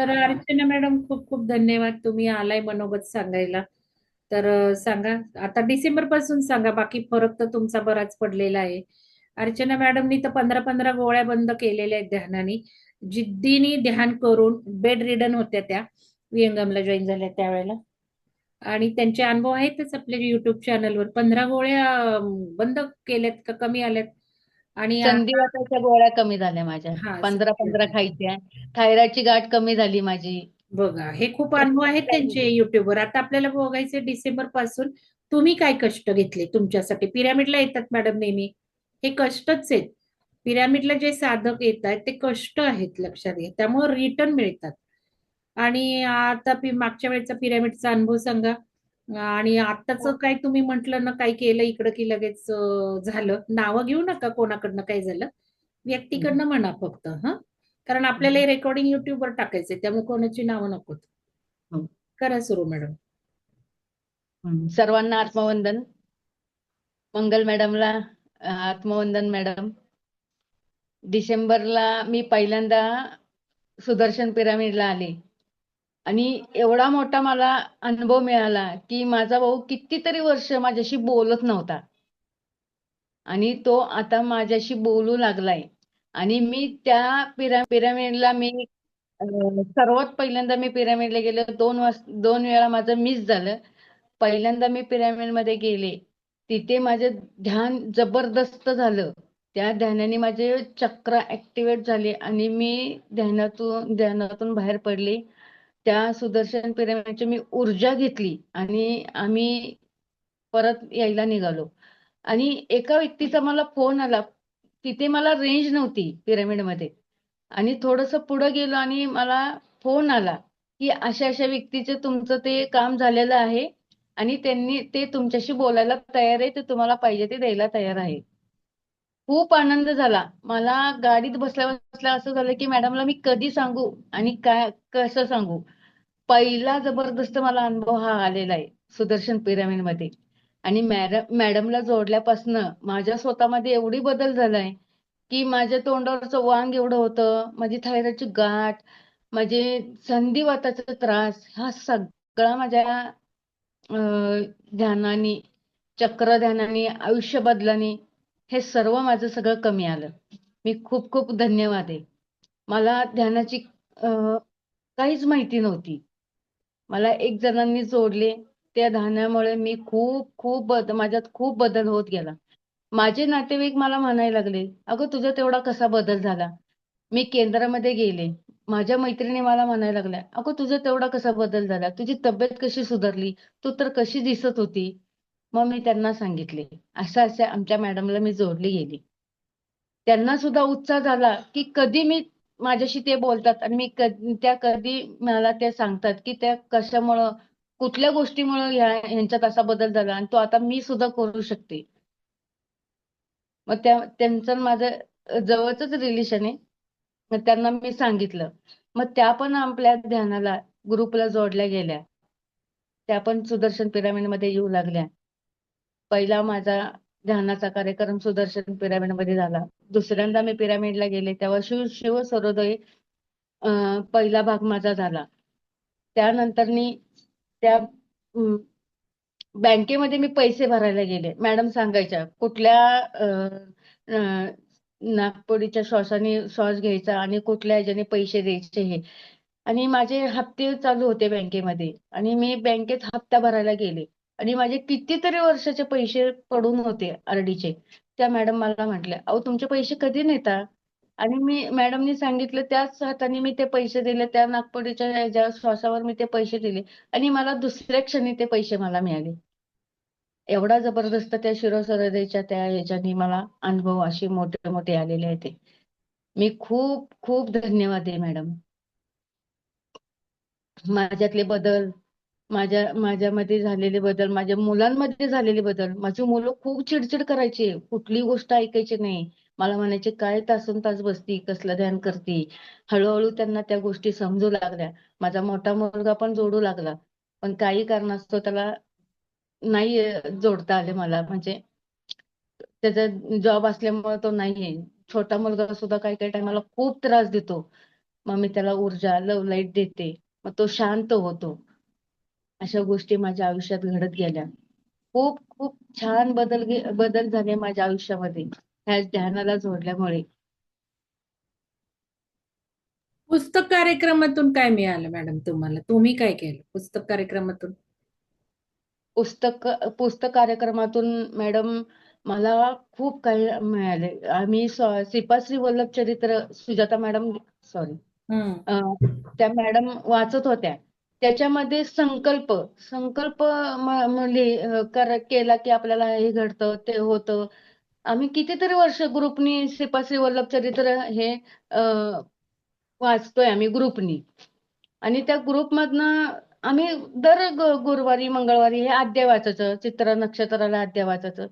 तर अर्चना मॅडम खूप खूप धन्यवाद. तुम्ही आलाय मनोगत सांगायला. तर सांगा. आता डिसेंबरपासून सांगा बाकी फरक तर तुमचा बराच पडलेला आहे. अर्चना मॅडमनी तर पंधरा पंधरा गोळ्या बंद केलेल्या आहेत ध्यानाने. जिद्दीने ध्यान करून बेड रिडन होत्या त्या. विहंगमला जॉईन झाल्या त्यावेळेला. आणि त्यांचे अनुभव आहेतच आपल्या युट्यूब चॅनलवर पंधरा गोळ्या बंद केल्यात का कमी आल्यात? आणि संधिवाताच्या गोळ्या कमी झाल्या माझ्या. हा पंधरा पंधरा. खायच्या. थायरॉइडची गाठ कमी झाली माझी. बघा हे खूप अनुभव आहेत त्यांचे युट्यूबवर. आता आपल्याला बघायचे डिसेंबरपासून तुम्ही काय कष्ट घेतले तुमच्यासाठी? पिरामिडला येतात मॅडम नेहमी. हे कष्टच आहेत. पिरामिडला जे साधक येत आहेत ते कष्ट आहेत लक्षात घ्या. त्यामुळे रिटर्न मिळतात. आणि आता पि- मागच्या वेळेचा पिरामिडचा अनुभव सांगा. आणि आताच काय तुम्ही म्हंटल ना काय केलं इकडं की लगेच झालं. नावं घेऊ नका कोणाकडनं काय झालं. व्यक्तीकडनं म्हणा फक्त हा. कारण आपल्याला हे रेकॉर्डिंग युट्यूबवर टाकायचंय त्यामुळे कोणाची नावं नकोत. हं. करा सुरू मॅडम. हं. सर्वांना आत्मवंदन. मंगल मॅडमला आत्मवंदन मॅडम. डिसेंबरला मी पहिल्यांदा सुदर्शन पिरामिडला आले. आणि एवढा मोठा मला अनुभव मिळाला की माझा भाऊ कितीतरी वर्ष माझ्याशी बोलत नव्हता. आणि तो आता माझ्याशी बोलू लागलाय. आणि मी त्या पिरा पिरामिडला मी सर्वात पहिल्यांदा मी पिरामिडला गेले. दोन वाज दोन वेळा माझं मिस झालं. पहिल्यांदा मी पिरामिडमध्ये गेले. तिथे माझे ध्यान जबरदस्त झालं. त्या ध्यानाने माझे चक्र ऍक्टिव्हेट झाले आणि मी ध्यानातून ध्यानातून बाहेर पडले. त्या सुदर्शन पिरामिडची मी ऊर्जा घेतली आणि आम्ही परत यायला निघालो. आणि एका व्यक्तीचा मला फोन आला. तिथे मला रेंज नव्हती पिरामिडमध्ये आणि थोडस पुढे गेलो आणि मला फोन आला की अशा अशा व्यक्तीचे तुमचं ते काम झालेलं आहे आणि त्यांनी ते तुमच्याशी बोलायला तयार आहे ते तुम्हाला पाहिजे ते द्यायला तयार आहे. खूप आनंद झाला. मला गाडीत बसल्या बसल्या असं झालं की मॅडमला मी कधी सांगू आणि काय कसं सांगू? पहिला जबरदस्त मला अनुभव हा आलेला आहे सुदर्शन पिरामिडमध्ये आणि मॅडम मॅडमला जोडल्यापासनं माझ्या स्वतःमध्ये एवढी बदल झालाय की माझ्या तोंडावरचं वांग एवढं होतं माझी थायरॉइडची गाठ माझे संधिवाताचा त्रास हा सगळा माझ्या ध्यानाने चक्र ध्यानाने आयुष्य बदलाने हे सर्व माझं सगळं कमी आलं. मी खूप खूप धन्यवाद आहे. मला ध्यानाची काहीच माहिती नव्हती. मला एक जणांनी जोडले. त्या ध्यानामुळे मी खूप खूप बद माझ्यात खूप बदल होत गेला. माझे नातेवाईक मला म्हणायला लागले अगं तुझा तेवढा कसा बदल झाला? मी केंद्रामध्ये गेले. माझ्या मैत्रिणी मला म्हणायला लागल्या अगं तुझा तेवढा कसा बदल झाला? तुझी तब्येत कशी सुधारली? तू तर कशी दिसत होती? मग मी त्यांना सांगितले. असं असं आमच्या मॅडमला मी जोडली गेली. त्यांना सुद्धा उत्साह झाला की कधी मी माझ्याशी ते बोलतात आणि मी त्या कधी मला ते सांगतात की त्या कशामुळं कुठल्या गोष्टीमुळे ह्यांच्यात असा बदल झाला आणि तो आता मी सुद्धा करू शकते. मग त्या त्यांचं माझं जवळच रिलेशन आहे. मग त्यांना मी सांगितलं. मग त्या पण आपल्या ध्यानाला ग्रुपला जोडल्या गेल्या. त्या पण सुदर्शन पिरामिडमध्ये येऊ लागल्या. पहिला माझा ध्यानाचा कार्यक्रम सुदर्शन पिरामिडमध्ये झाला. दुसऱ्यांदा मी पिरामिडला गेले तेव्हा शिव शिव सरोदय पहिला भाग माझा झाला. त्यानंतरनी त्या बँकेमध्ये मी पैसे भरायला गेले. मॅडम सांगायच्या कुठल्या नागपुरीच्या नागपुडीच्या श्वासाने श्वास घ्यायचा आणि कुठल्या ह्याच्याने पैसे द्यायचे हे. आणि माझे हप्ते चालू होते बँकेमध्ये आणि मी बँकेत हप्ता भरायला गेले. आणि माझे कितीतरी वर्षाचे पैसे पडून होते आरडीचे त्या मॅडम मला म्हटल्या अहो तुमचे पैसे कधी नेता? आणि मी मॅडमनी सांगितलं त्याच हाताने मी ते पैसे दिले त्या नागपुडीच्या ज्या श्वासावर मी ते पैसे दिले आणि मला दुसऱ्या क्षणी ते पैसे मला मिळाले. एवढा जबरदस्त त्या शिरोसरदेच्या त्या ह्याच्यानी मला अनुभव असे मोठे मोठे आलेले आहेत ते. मी खूप खूप धन्यवाद आहे मॅडम. माझ्यातले बदल माझ्या माझ्यामध्ये झालेले बदल माझ्या मुलांमध्ये झालेले बदल. माझी मुलं खूप चिडचिड करायची. कुठली गोष्ट ऐकायची नाही. मला म्हणायचे काय तासन तास बसती? कसलं ध्यान करती? हळूहळू त्यांना त्या गोष्टी समजू लागल्या. माझा मोठा मुलगा पण जोडू लागला. पण काही कारणास्तव त्याला नाही जोडता आले मला. म्हणजे त्याचा जॉब असल्यामुळे तो नाहीये. छोटा मुलगा सुद्धा काही काही टायमाला खूप त्रास देतो. मग मी त्याला ऊर्जा लव लाइट देते. मग तो शांत होतो. अशा गोष्टी माझ्या आयुष्यात घडत गेल्या. खूप खूप छान बदल बदल झाले माझ्या आयुष्यामध्ये ह्या ध्यानाला जोडल्यामुळे. पुस्तक कार्यक्रमातून काय मिळालं मॅडम तुम्हाला? तुम्ही काय केलं पुस्तक कार्यक्रमातून? पुस्तक पुस्तक कार्यक्रमातून मॅडम मला खूप काही मिळाले. आम्ही श्रीपाद वल्लभ चरित्र सुजाता मॅडम सॉरी त्या मॅडम वाचत होत्या. त्याच्यामध्ये संकल्प संकल्प कर केला की आपल्याला हे घडतं ते होतं. आम्ही कितीतरी वर्ष ग्रुपनी श्रीपाश्री वल्लभ चरित्र हे वाचतोय आम्ही ग्रुपनी. आणि त्या ग्रुपमधनं आम्ही दर गुरुवारी मंगळवारी हे अध्याय वाचायचं चित्र नक्षत्राला अध्याय वाचायचं.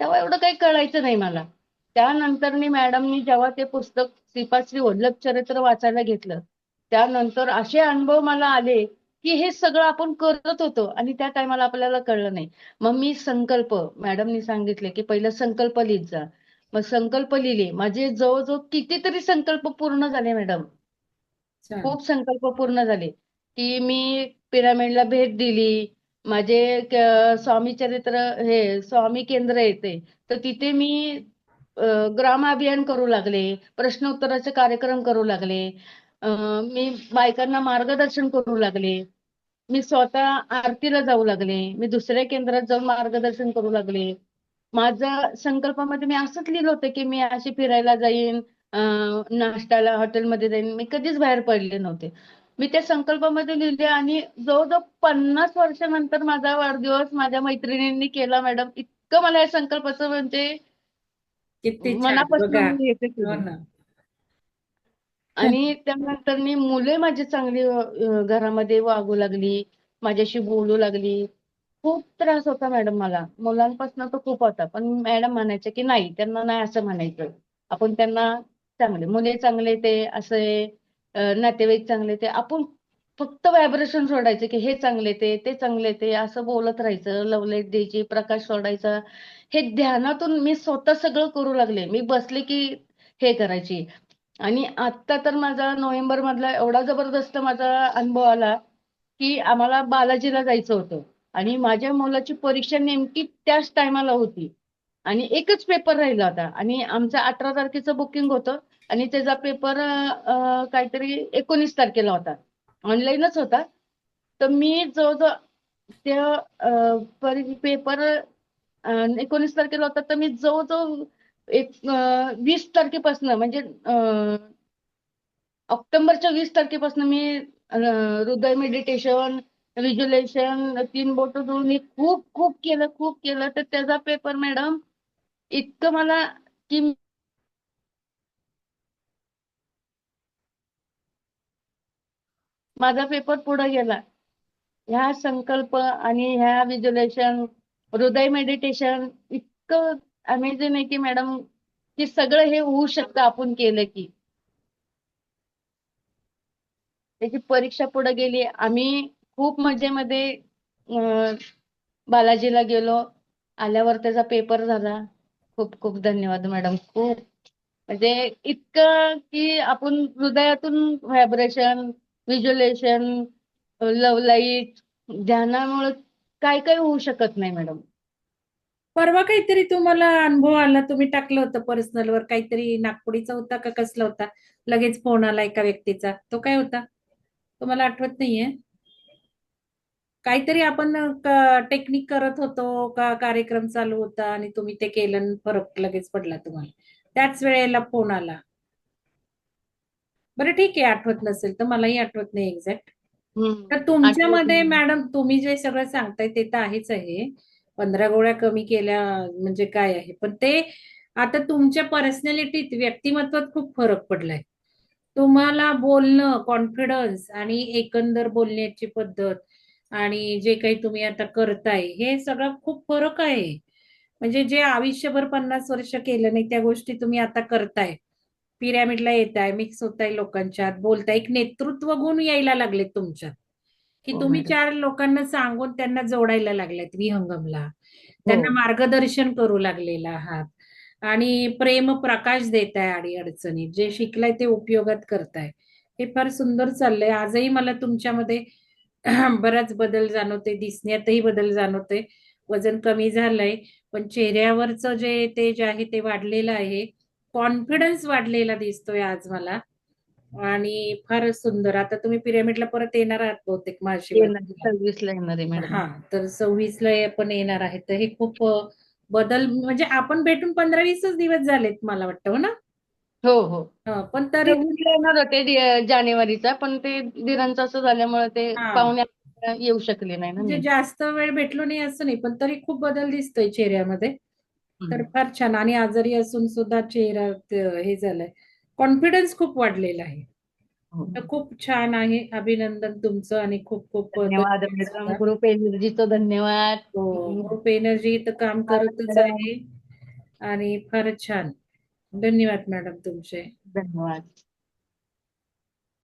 तेव्हा एवढं काही कळायचं नाही मला. त्यानंतर मॅडमनी जेव्हा ते पुस्तक श्रीपाश्री वल्लभ चरित्र वाचायला घेतलं त्यानंतर असे अनुभव मला आले की हे सगळं आपण करत होतो आणि त्या टायमाला आपल्याला कळलं नाही. मग मी संकल्प मॅडमनी सांगितले की पहिलं संकल्प लिहित जा. मग संकल्प लिहिले. माझे जवळजवळ कितीतरी संकल्प पूर्ण झाले मॅडम. खूप संकल्प पूर्ण झाले. की मी पिरामिडला भेट दिली. माझे स्वामी चरित्र हे स्वामी केंद्र येते. तर तिथे मी ग्राम अभियान करू लागले. प्रश्नोत्तराचे कार्यक्रम करू लागले. मी बायकांना मार्गदर्शन करू लागले. मी स्वतः आरतीला जाऊ लागले. मी दुसऱ्या केंद्रात जाऊन मार्गदर्शन करू लागले. माझ्या संकल्पामध्ये मी असंच लिहिलं होतं की मी अशी फिरायला जाईन नाश्त्याला हॉटेलमध्ये जाईन. मी कधीच बाहेर पडले नव्हते. मी त्या संकल्पामध्ये लिहिले आणि जवळजवळ पन्नास वर्षानंतर माझा वाढदिवस माझ्या मैत्रिणींनी केला मॅडम. इतकं मला या संकल्पाचं म्हणजे मनापासून आणि त्यानंतर मी मुले माझी चांगली घरामध्ये वागू लागली माझ्याशी बोलू लागली. खूप त्रास होता मॅडम मला. मुलांपासून तर खूप होता. पण मॅडम म्हणायच्या की नाही त्यांना नाही असं म्हणायचं. आपण त्यांना चांगले मुले चांगले ते असे नातेवाईक चांगले ते आपण फक्त व्हायब्रेशन सोडायचे की हे चांगले ते ते चांगले ते असं बोलत राहायचं. लवलाईट द्यायची प्रकाश सोडायचा. हे ध्यानातून मी स्वतः सगळं करू लागले. मी बसले की हे करायची. आणि आता तर माझा नोव्हेंबर मधला एवढा जबरदस्त माझा अनुभव आला की आम्हाला बालाजीला जायचं होतं. आणि माझ्या मुलाची परीक्षा नेमकी त्याच टायमाला होती. आणि एकच पेपर राहिला होता. आणि आमचं अठरा तारखेचं बुकिंग होतं. आणि त्याचा पेपर काहीतरी एकोणीस तारखेला होता. ऑनलाईनच होता. तर मी जवळजवळ त्या पेपर एकोणीस तारखेला होता. तर मी जवळजवळ एक वीस तारखेपासून म्हणजे ऑक्टोबरच्या वीस तारखेपासून मी हृदय मेडिटेशन व्हिज्युअलायझेशन तीन बोट जोडून मी खूप खूप केलं खूप केलं. तर त्याचा पेपर मॅडम इतकं मला की माझा पेपर पुढे गेला. ह्या संकल्प आणि ह्या व्हिज्युअलायझेशन हृदय मेडिटेशन इतकं अमेझिंग आहे की मॅडम की सगळं हे होऊ शकतं आपण केलं की. त्याची परीक्षा पुढे गेली. आम्ही खूप मजेमध्ये बालाजीला गेलो. आल्यावर त्याचा पेपर झाला. खूप खूप धन्यवाद मॅडम खूप. म्हणजे इतकं की आपण हृदयातून व्हायब्रेशन व्हिज्युलेशन लव लाइट ध्यानामुळे काय काय होऊ शकत नाही मॅडम परवा काहीतरी तुम्हाला अनुभव आला तुम्ही टाकलं होतं पर्सनल वर. काहीतरी नागपुडीचा होता का कसला होता? लगेच फोन आला एका व्यक्तीचा. तो काय होता? तुम्हाला आठवत नाहीये? काहीतरी आपण टेक्निक करत होतो का कार्यक्रम चालू होता आणि तुम्ही ते केलं फरक लगेच पडला तुम्हाला. त्याच वेळेला फोन आला. बरं ठीक आहे आठवत नसेल तर मलाही आठवत नाही एक्झॅक्ट. तर तुमच्यामध्ये. मॅडम तुम्ही जे सगळं सांगताय ते तर आहेच आहे. पंधरा गोळ्या कमी केल्या म्हणजे काय आहे? पण ते आता तुमच्या पर्सनॅलिटीत व्यक्तिमत्वात खूप फरक पडलाय. तुम्हाला बोलणं कॉन्फिडन्स आणि एकंदर बोलण्याची पद्धत आणि जे काही तुम्ही आता करताय हे सगळं खूप फरक आहे. म्हणजे जे आयुष्यभर पन्नास वर्ष केलं नाही त्या गोष्टी तुम्ही आता करताय. पिरॅमिडला येताय मिक्स होताय लोकांच्यात बोलताय. एक नेतृत्व गुण यायला लागले तुमच्यात. की हो, तुम्ही. चार लोकांना सांगून त्यांना जोडायला लागलात विहंगमला. त्यांना हो. मार्गदर्शन करू लागलेला आहात. आणि प्रेम प्रकाश देताय अडी अडचणीत. जे शिकलाय ते उपयोगात करताय. हे फार सुंदर चाललंय. आजही मला तुमच्यामध्ये बराच बदल जाणवते दिसण्यातही बदल जाणवते वजन कमी झालंय. पण चेहऱ्यावरचं जे तेज आहे ते वाढलेलं आहे. कॉन्फिडन्स वाढलेला दिसतोय आज मला. आणि फारच सुंदर. आता तुम्ही पिरामिडला परत येणार आहात बहुतेक येणार सव्वीस ला येणार आहे मॅडम. हा तर सव्वीस ला पण येणार आहे. तर हे खूप बदल म्हणजे आपण भेटून पंधरा वीसच दिवस झालेत मला वाटतं हो ना? हो हो. हा, पण तरी सव्वीसला येणार होते जानेवारीचा पण ते दिरांचं असं झाल्यामुळे ते हा. पाहुणे येऊ शकले नाही ना म्हणजे मी. जास्त वेळ भेटलो नाही असं नाही पण तरी खूप बदल दिसतोय चेहऱ्यामध्ये. तर. फार छान. आणि आजारी असून सुद्धा चेहरा त- हे झालाय. कॉन्फिडन्स खूप वाढलेला आहे. हो. तर खूप छान आहे. अभिनंदन तुमचं आणि खूप खूप धन्यवाद. ग्रुप एनर्जीचं धन्यवाद. ग्रुप एनर्जी तर काम करतच. आहे. आणि फारच छान. धन्यवाद मॅडम तुमचे. धन्यवाद.